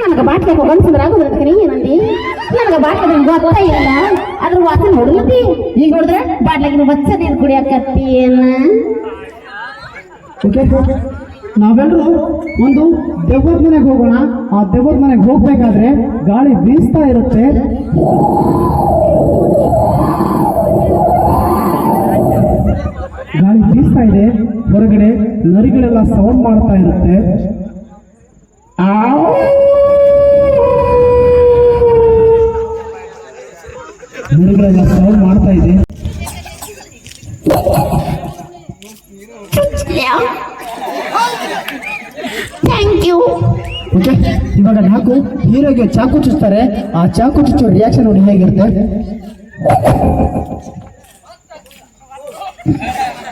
ನನಗೆ ಬಾಟ್ಲಿ ಹೋಗನ್ಸಿದ್ರೆ ಆಗೋದ್ರ ನೀ ಏನಂದಿ? ನನಗೆ ಬಾಟ್ಲಿ ಗೊತ್ತ ಇಲ್ಲ ಅದ್ರ ವಾಸನೆ ನೋಡಿ ಈಗ ನೋಡಿದ್ರೆ ಬಾಟ್ಲಿಗೆ ಬಚ್ಚ ನೀರು ಕುಡಿಯಕತ್ತಿ ಏನ? ನಾವೆಲ್ಲರೂ ಒಂದು ದೆವ್ವದ ಮನೆಗೆ ಹೋಗೋಣ. ಆ ದೆವ್ವದ ಮನೆಗೆ ಹೋಗ್ಬೇಕಾದ್ರೆ ಗಾಳಿ ಬೀಸ್ತಾ ಇರುತ್ತೆ. ಗಾಳಿ ಬೀಸ್ತಾ ಇದೆ. ಹೊರಗಡೆ ನರಿಗಳೆಲ್ಲ ಸೌಂಡ್ ಮಾಡ್ತಾ ಇರುತ್ತೆ. ನರಿಗಳೆಲ್ಲ ಸೌಂಡ್ ಮಾಡ್ತಾ ಇದೆ ಥ್ಯಾಂಕ್ ಯು ಓಕೆ ಇವಾಗ ನಾಲ್ಕು ಹೀರೋಗೆ ಚಾಕು ಚುಚ್ತಾರೆ. ಆ ಚಾಕು ಚುಚ್ಚೋ ರಿಯಾಕ್ಷನ್ ನೋಡಿ ಹೇಗಿರುತ್ತೆ?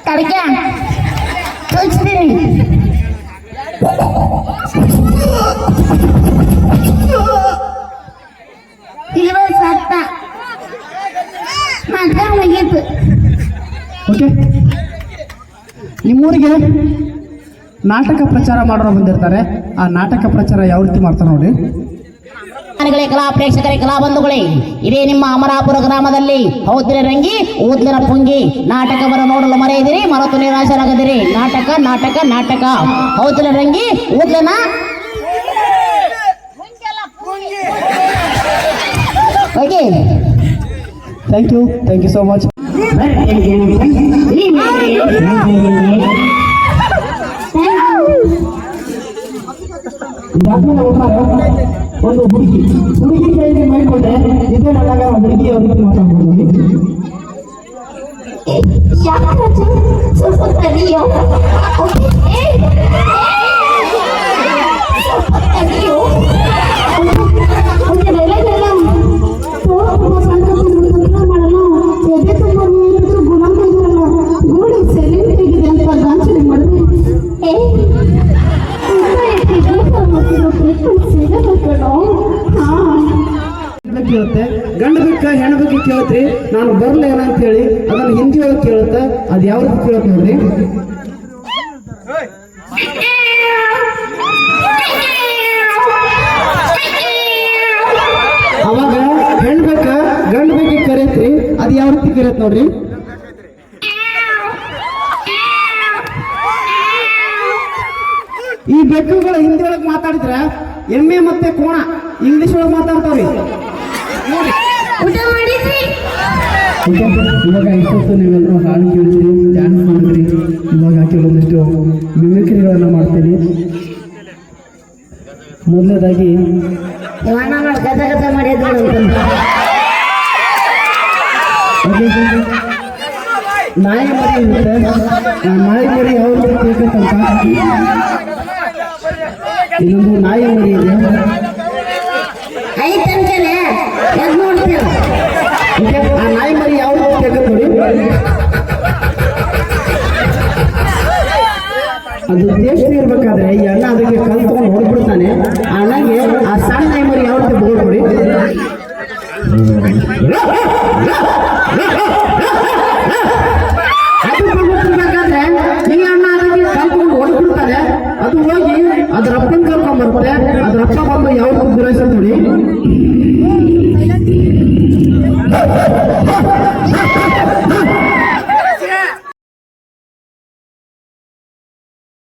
ತಡಕ. ಕಳಿಸ್ತೀನಿ ಓಕೆ ನಿಮ್ಮೂರಿಗೆ ನಾಟಕ ಪ್ರಚಾರ ಮಾಡೋರು ಬಂದಿರ್ತಾರೆ. ಆ ನಾಟಕ ಪ್ರಚಾರ ಯಾವ ರೀತಿ ಮಾಡ್ತಾರೆ ನೋಡಿ. ಕಲಾ ಪ್ರೇಕ್ಷಕರೇ ಕಲಾ ಬಂಧುಗಳೇ ಇದೇ ನಿಮ್ಮ ಅಮರಾಪುರ ಗ್ರಾಮದಲ್ಲಿ ಹೌದ್ರೆ ರಂಗಿ ಊದ್ಲರ ಪುಂಗಿ ನಾಟಕವನ್ನು ನೋಡಲು ಮರೆಯದಿರಿ ಮರತು ನಿರಾಶರಾಗದಿರಿ. ನಾಟಕ ನಾಟಕ ನಾಟಕ. ಹೌದ್ರ ರಂಗಿ ಊದ್ಲನ okay thank you thank you so much ಒಂದು ಹುಡುಗಿ ಹುಡುಗಿ ಕೈಗೆ ಮಾಡಿಕೊಂಡ್ರೆ ಇದೇ ನನಗ ಹುಡುಗಿ ಅವ್ರಿಗೆ ಮಾತಾಡ್ಬೋದು ಯಾಕರಾಜು ಸ್ವಲ್ಪ ತಡಿಯೋ ಕೇಳುತ್ತೆ ಗಂಡ ಬೆಕ್ಕ ಹೆಣ್ಣು ಬಗ್ಗೆ ಕೇಳುತ್ತೆ ನಾನು ಬರ್ಲೇನ ಅಂತ ಹೇಳಿ, ಅದನ್ನ ಹಿಂದಿ ಒಳಗೆ ಕೇಳುತ್ತೆ, ಅದು ಯಾವ ರೀತಿ ನೋಡ್ರಿ? ಅವಾಗ ಹೆಣ್ಣು ಗಂಡ ಬಗ್ಗೆ ಕರೆಯತ್ರಿ ಅದು ಯಾವ ರೀತಿ ಕರೆಯತ್ ನೋಡ್ರಿ? ಈ ಬೆಕ್ಕುಗಳು ಹಿಂದಿ ಒಳಗೆ ಮಾತಾಡಿದ್ರೆ ಎಮ್ಮೆ ಮತ್ತೆ ಕೋಣ ಇಂಗ್ಲಿಷ್ ಒಳಗೆ ಮಾತಾಡ್ತಾವ್ರಿ. ಇವಾಗ ಇಷ್ಟೊತ್ತು ನೀವೆಲ್ಲರೂ ಹಾಡು ಕೇಳಿದ್ರಿ ಡ್ಯಾನ್ಸ್ ಮಾಡಿದ್ರಿ ಇವಾಗ ಕೆಲವೊಂದಿಷ್ಟು ಮಿಮಿಕ್ರಿಗಳನ್ನು ಮಾಡ್ತೀವಿ ಮೊದಲನೇದಾಗಿ ನಾಯಿ ಮರಿ ಇರುತ್ತೆ ನಾಯಿ ಮರಿ ಯಾವ ರೀತಿ ಬೇಕಂತ ಇನ್ನೊಂದು ನಾಯಿ ಮರಿ ಇದೆ. ಐತ್ ಅಂಕಲೆ ಎದ್ ನೋಡ್ತೀರ ಆ ನಾಯಿ ಮರಿ ಯಾವ ತೆಗೆದು ನೋಡಿ ಅದು ದೇಶ ಇರ್ಬೇಕಾದ್ರೆ ಈ ಅಣ್ಣ ಅದಕ್ಕೆ ಕಲ್ ತಗೊಂಡು ಹೊಡ್ಬಿಡ್ತಾನೆ. ಆ ಅಣ್ಣಗೆ ಆ ಸಣ್ಣ ನಾಯಿ ಮರಿ ಯಾವ ರೀತಿ ಬೋರ್ಡ್ ನೋಡಿ ಮತ್ತೆ ಅದು ರಕ್ಷಾ ಬಂದು ಯಾವ ಪೂರೈಸುತ್ತೀವಿ